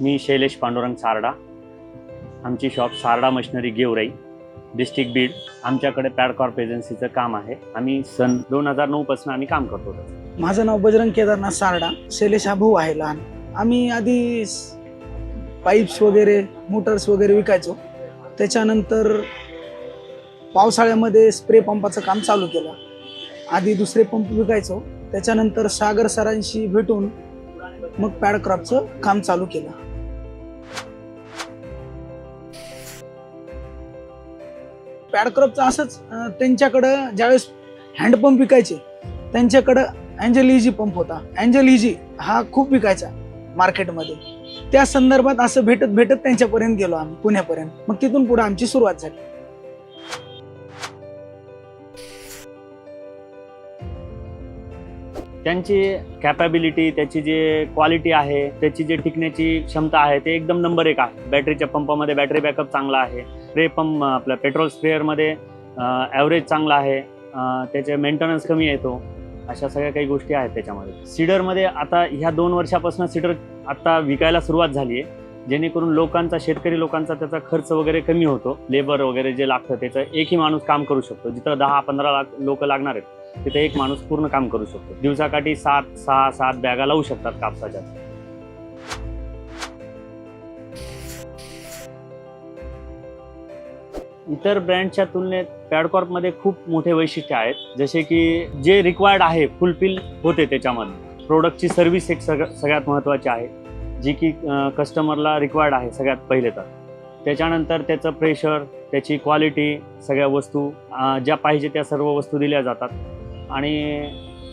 मी शैलेश पांडुरंग सारडा. आमची shop Sarda machinery Georai. District Beed आमच्याकडे पॅडकॉर्प एजन्सीचं काम आहे. आम्ही सन दोन हजार नऊपासून आम्ही काम करतो माझं नाव बजरंग केदारनाथ सारडा. शैलेश हा भाऊ आहे लहान. आम्ही आधी पाईप्स वगैरे मोटर्स वगैरे विकायचो. त्याच्यानंतर पावसाळ्यामध्ये स्प्रे पंपाचं काम चालू केलं. आधी दुसरे पंप विकायचो. त्याच्यानंतर सागर सरांशी भेटून मग पॅडक्रॉपचं काम चालू केलं. पॅडक्रॉपचं असंच त्यांच्याकडं ज्यावेळेस हँडपंप विकायचे त्यांच्याकडं अँजल इजी पंप होता. अँजल इजी हा खूप विकायचा मार्केटमध्ये त्या संदर्भात असं भेटत भेटत त्यांच्यापर्यंत गेलो आम्ही पुण्यापर्यंत. मग तिथून पुढे आमची सुरुवात झाली. त्यांची कॅपॅबिलिटी त्याची जे क्वालिटी आहे त्याची जे टिकण्याची क्षमता आहे ते एकदम नंबर एक आहे. बॅटरीच्या पंपामध्ये बॅटरी बॅकअप चांगला आहे. स्प्रे पंप आपल्या पेट्रोल स्प्रेअरमध्ये ॲव्हरेज चांगला आहे त्याचे मेंटेनन्स कमी येतो अशा सगळ्या काही गोष्टी आहेत त्याच्यामध्ये. सीडरमध्ये आता ह्या दोन वर्षापासून सीडर आता विकायला सुरुवात झाली आहे जेणेकरून लोकांचा शेतकरी लोकांचा त्याचा खर्च वगैरे कमी होतो. लेबर वगैरे जे लागतं त्याचं एकही माणूस काम करू शकतो. जिथं दहा पंधरा लाख लोक लागणार आहेत तिथे एक माणूस पूर्ण काम करू शकतो. दिवसाकाठी सात सहा सात बॅगा लावू शकतात कापसाच्या. इतर ब्रँडच्या तुलनेत पॅडकॉर्पमध्ये खूप मोठे वैशिष्ट्य आहेत. जसे की जे रिक्वायर्ड आहे फुलफिल होते त्याच्यामध्ये. प्रोडक्टची सर्व्हिस एक सग सगळ्यात महत्त्वाची आहे. जी की कस्टमरला रिक्वायर्ड आहे सगळ्यात पहिले तर. त्याच्यानंतर त्याचं प्रेशर त्याची क्वालिटी सगळ्या वस्तू ज्या पाहिजे त्या सर्व वस्तू दिल्या जातात. आणि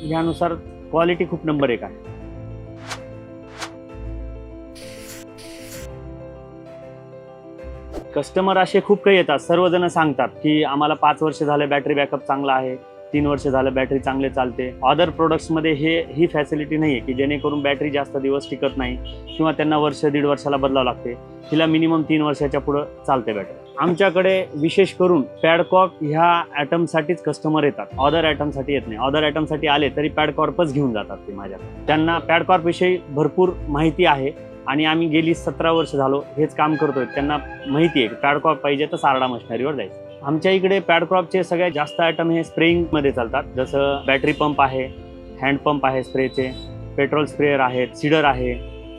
ह्यानुसार क्वालिटी खूप नंबर एक आहे. कस्टमर असे खूप काही येतात. सर्वजण सांगतात की आम्हाला पाच वर्ष झाले बॅटरी बॅकअप चांगला आहे तीन वर्ष झालं बॅटरी चांगले चालते. अदर प्रोडक्ट्समध्ये हे ही फॅसिलिटी नाही आहे की जेणेकरून बॅटरी जास्त दिवस टिकत नाही किंवा त्यांना वर्ष दीड वर्षाला बदलावं लागते. तिला मिनिमम तीन वर्षाच्या पुढं चालते बॅटरी आमच्याकडे विशेष करून पॅडकॉक ह्या ॲटमसाठीच कस्टमर येतात. ऑदर ॲटमसाठी येत नाही. ऑदर ॲटमसाठी आले तरी पॅडकॉर्पच घेऊन जातात ते माझ्याकडे. त्यांना पॅडकॉर्पविषयी भरपूर माहिती आहे. आणि आम्ही गेली सतरा वर्ष झालो हेच काम करतोय. त्यांना माहिती आहे पॅडक्रॉप पाहिजे तर सारडा मशिनरीवर जायचं. आमच्या इकडे पॅडक्रॉपचे सगळ्यात जास्त आयटम हे स्प्रेइंगमध्ये चालतात. जसं बॅटरी पंप आहे हँडपंप आहे स्प्रेचे पेट्रोल स्प्रेअर आहेत सीडर आहे.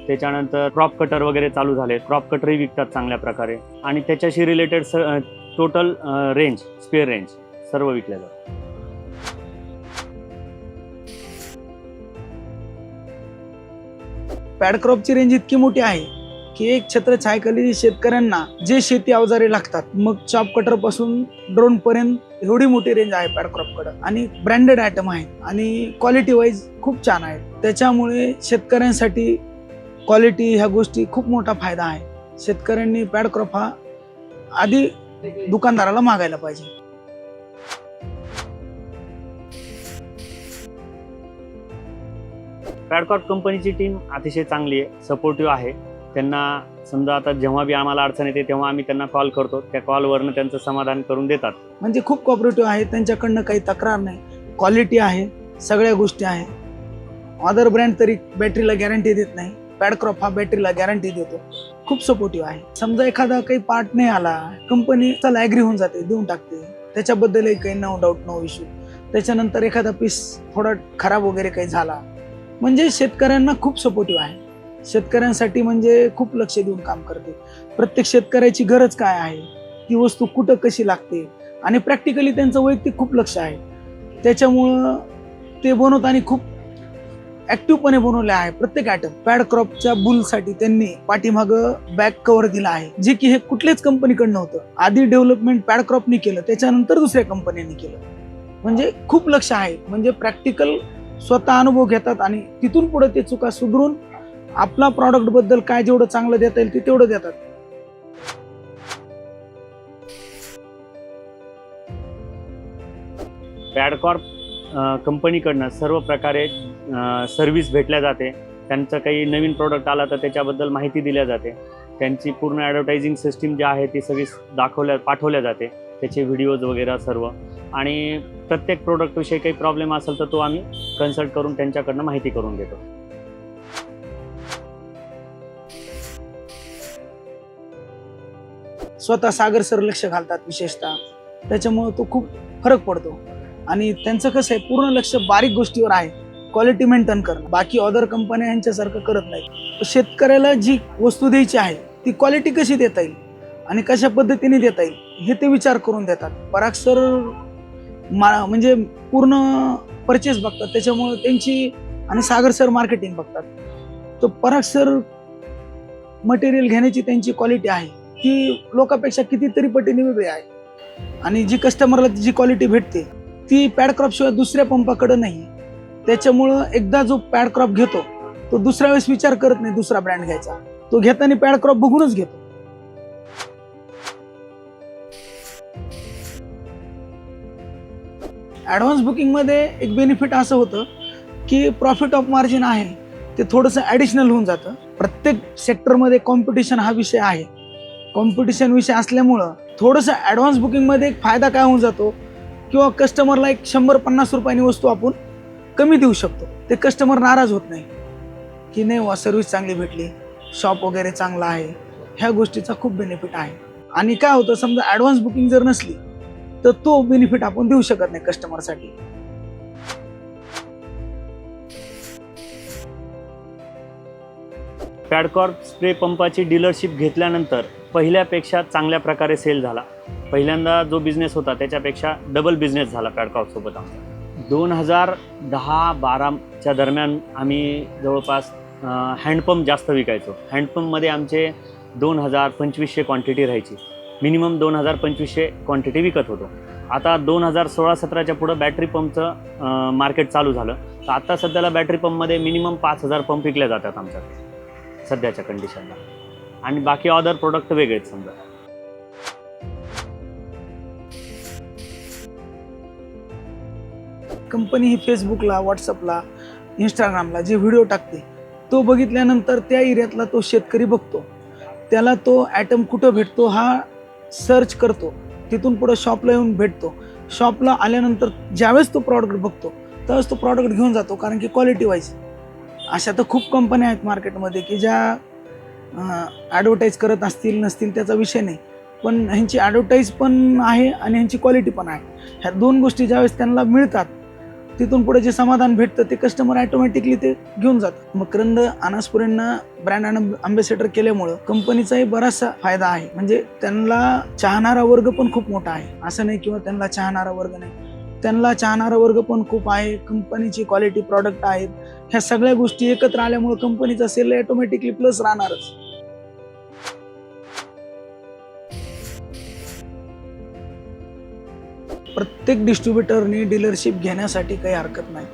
त्याच्यानंतर क्रॉप कटर वगैरे चालू झाले. क्रॉप कटरही विकतात चांगल्या प्रकारे. आणि त्याच्याशी रिलेटेड स टोटल रेंज स्पेअर रेंज सर्व विकल्या जातात. पॅडक्रॉपची रेंज इतकी मोठी आहे की एक छत्र छायखाली शेतकऱ्यांना जे शेती अवजारे लागतात मग चॉप कटरपासून ड्रोन पर्यंत एवढी मोठी रेंज आहे पॅडक्रॉपकडे. आणि ब्रँडेड आयटम आहे आणि क्वालिटी वाईज खूप छान आहेत. त्याच्यामुळे शेतकऱ्यांसाठी क्वालिटी ह्या गोष्टी खूप मोठा फायदा आहे. शेतकऱ्यांनी पॅडक्रॉप हा आधी दुकानदाराला मागायला पाहिजे. पॅडकॉट कंपनीची टीम अतिशय चांगली आहे सपोर्टिव्ह आहे. त्यांना समजा आता जेव्हा बी आम्हाला अडचण येते तेव्हा आम्ही त्यांना कॉल करतो. त्या कॉलवरनं त्यांचं समाधान करून देतात. म्हणजे खूप कॉपरेटिव्ह आहे त्यांच्याकडनं काही तक्रार नाही. क्वालिटी आहे सगळ्या गोष्टी आहे. अदर ब्रँड तरी बॅटरीला गॅरंटी देत नाही. पॅडक्रॉप हा बॅटरीला गॅरंटी देतो. खूप सपोर्टिव्ह आहे. समजा एखादा काही पार्ट नाही आला कंपनी चला ॲग्री होऊन जाते देऊन टाकते. त्याच्याबद्दलही काही नो डाऊट नो इश्यू त्याच्यानंतर एखादा पीस थोडा खराब वगैरे काही झाला म्हणजे शेतकऱ्यांना खूप सपोर्टिव्ह आहे. शेतकऱ्यांसाठी म्हणजे खूप लक्ष देऊन काम करते. प्रत्येक शेतकऱ्याची गरज काय आहे? ती वस्तू कुठं कशी लागते? आणि प्रॅक्टिकली त्यांचं वैयक्तिक खूप लक्ष आहे. त्याच्यामुळं ते बनवताना खूप ॲक्टिव्हपणे बनवले आहे. प्रत्येक आयटम पॅड क्रॉपच्या बुलसाठी त्यांनी पाठीमागं बॅक कव्हर दिला आहे. जे की हे कुठल्याच कंपनीकडनं होतं. आधी डेव्हलपमेंट पॅड क्रॉपनी केलं त्याच्यानंतर दुसऱ्या कंपनीने केलं. म्हणजे खूप लक्ष आहे. म्हणजे प्रॅक्टिकल स्वतः अनुभव घेतात आणि तिथून पुढे ते चुका सुधरून आपला प्रॉडक्टबद्दल काय जेवढं चांगलं देता येईल ते तेवढं देतात. पॅडकॉर्प कंपनीकडनं सर्व प्रकारे सर्व्हिस भेटल्या जाते. त्यांचं काही नवीन प्रोडक्ट आला तर त्याच्याबद्दल माहिती दिल्या जाते. त्यांची पूर्ण ॲडव्हर्टायझिंग सिस्टीम जी आहे ती सगळी दाखवल्या पाठवल्या जाते. त्याचे व्हिडिओज वगैरे सर्व. आणि प्रत्येक प्रोडक्टविषयी काही प्रॉब्लेम असेल तर तो आम्ही कन्सल्ट करून त्यांच्याकडनं माहिती करून घेतो. स्वतः सागर सर लक्ष घालतात विशेषतः. त्याच्यामुळं तो खूप फरक पडतो. आणि त्यांचं कसं आहे पूर्ण लक्ष बारीक गोष्टीवर आहे. क्वालिटी मेंटेन करणं. बाकी अदर कंपन्या यांच्यासारखं करत नाहीत. शेतकऱ्याला जी वस्तू द्यायची आहे ती क्वालिटी कशी देता येईल? आणि कशा पद्धतीने देता येईल? हे ते विचार करून देतात. पराग सर मा म्हणजे पूर्ण परचेस बघतात. त्याच्यामुळे त्यांची आणि सागर सर मार्केटिंग बघतात. तो पराग सर मटेरियल घेण्याची त्यांची क्वालिटी आहे. ती लोकांपेक्षा कितीतरी पटीने वेगळी आहे. आणि जी कस्टमरला जी क्वालिटी भेटते ती पॅडक्रॉप शिवाय दुसऱ्या पंपाकडं नाही. त्याच्यामुळं एकदा जो पॅडक्रॉप घेतो तो दुसऱ्या वेळेस विचार करत नाही दुसरा ब्रँड घ्यायचा. तो घेताना पॅडक्रॉप बघूनच घेतो. ॲडव्हान्स बुकिंगमध्ये एक बेनिफिट असं होतं की प्रॉफिट ऑफ मार्जिन आहे ते थोडंसं ॲडिशनल होऊन जातं. प्रत्येक सेक्टरमध्ये कॉम्पिटिशन हा विषय आहे. कॉम्पिटिशन विषय असल्यामुळं थोडंसं ॲडव्हान्स बुकिंगमध्ये एक फायदा काय होऊन जातो किंवा कस्टमरला एक शंभर पन्नास रुपयांनी वस्तू आपण कमी देऊ शकतो. ते कस्टमर नाराज होत नाही की नाही वा सर्व्हिस चांगली भेटली शॉप वगैरे चांगला आहे ह्या गोष्टीचा खूप बेनिफिट आहे. आणि काय होतं समजा ॲडव्हान्स बुकिंग जर नसली तर तो बेनिफिट आपण देऊ शकत नाही कस्टमरसाठी पॅडकॉर्प स्प्रे पंपाची डीलरशिप घेतल्यानंतर पहिल्यापेक्षा चांगल्या प्रकारे सेल झाला. पहिल्यांदा जो बिझनेस होता त्याच्यापेक्षा डबल बिझनेस झाला पॅडकॉर्पसोबत आमचा. दोन हजार दहा बाराच्या दरम्यान आम्ही जवळपास हँडपंप जास्त विकायचो. हँडपंपमध्ये आमचे दोन हजार पंचवीसशे क्वांटिटी राहायची. मिनिमम दोन हजार पंचवीसशे क्वांटिटी विकत होतो. आता दोन हजार सोळा सतराच्या पुढं बॅटरी पंपचं मार्केट चालू झालं. तर आता सध्याला बॅटरी पंपमध्ये मिनिमम पाच हजार पंप विकले जातात आमच्याकडे सध्याच्या कंडिशनला आणि बाकी अदर प्रोडक्ट वेगळेच समजा. कंपनी ही फेसबुकला व्हॉट्सअपला इंस्टाग्रामला जे व्हिडिओ टाकते तो बघितल्यानंतर त्या एरियातला तो शेतकरी बघतो. त्याला तो ॲटम कुठं भेटतो हा सर्च करतो. तिथून पुढं शॉपला येऊन भेटतो. शॉपला आल्यानंतर ज्यावेळेस तो प्रॉडक्ट बघतो त्यावेळेस तो प्रॉडक्ट घेऊन जातो कारण की क्वालिटी वाईज अशा तर खूप कंपन्या आहेत मार्केटमध्ये की ज्या ॲडव्हर्टाईज करत असतील नसतील त्याचा विषय नाही. पण ह्यांची ॲडव्हर्टाईज पण आहे आणि ह्यांची क्वालिटी पण आहे. ह्या दोन गोष्टी ज्यावेळेस त्यांना मिळतात तिथून पुढे जे समाधान भेटतं ते कस्टमर ॲटोमॅटिकली ते घेऊन जातात. मकरंद अनासपुरेंना ब्रँड अँबॅसेडर केल्यामुळं कंपनीचाही बराचसा फायदा आहे. म्हणजे त्यांना चाहणारा वर्ग पण खूप मोठा आहे. असं नाही किंवा त्यांना चाहणारा वर्ग नाही. त्यांना चाहणारा वर्ग पण खूप आहे. कंपनीची क्वालिटी प्रॉडक्ट आहेत. ह्या सगळ्या गोष्टी एकत्र आल्यामुळे कंपनीचा सेल ऑटोमॅटिकली प्लस राहणारच. प्रत्येक डिस्ट्रीब्युटरने डीलरशिप घेण्यासाठी काही हरकत नाही.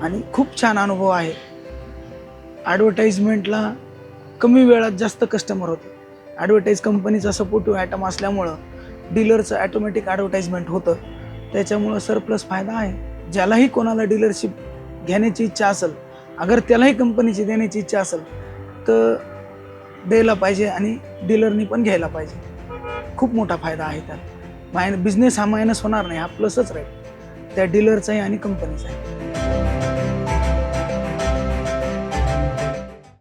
आणि खूप छान अनुभव आहे. ॲडव्हर्टाईजमेंटला कमी वेळात जास्त कस्टमर होते. ॲडव्हर्टाईज कंपनीचा सपोर्टिव्ह आयटम असल्यामुळं डीलरचं ॲटोमॅटिक ॲडव्हर्टाईजमेंट होतं. त्याच्यामुळं सरप्लस फायदा आहे. ज्यालाही कोणाला डीलरशिप घेण्याची इच्छा असेल अगर त्यालाही कंपनीची देण्याची इच्छा असेल तर द्यायला पाहिजे आणि डीलरनी पण घ्यायला पाहिजे. खूप मोठा फायदा आहे त्यात. मायन बिझनेस हा मायनस होणार नाही हा प्लसच राहील. त्या डीलरचाही आणि कंपनीचाही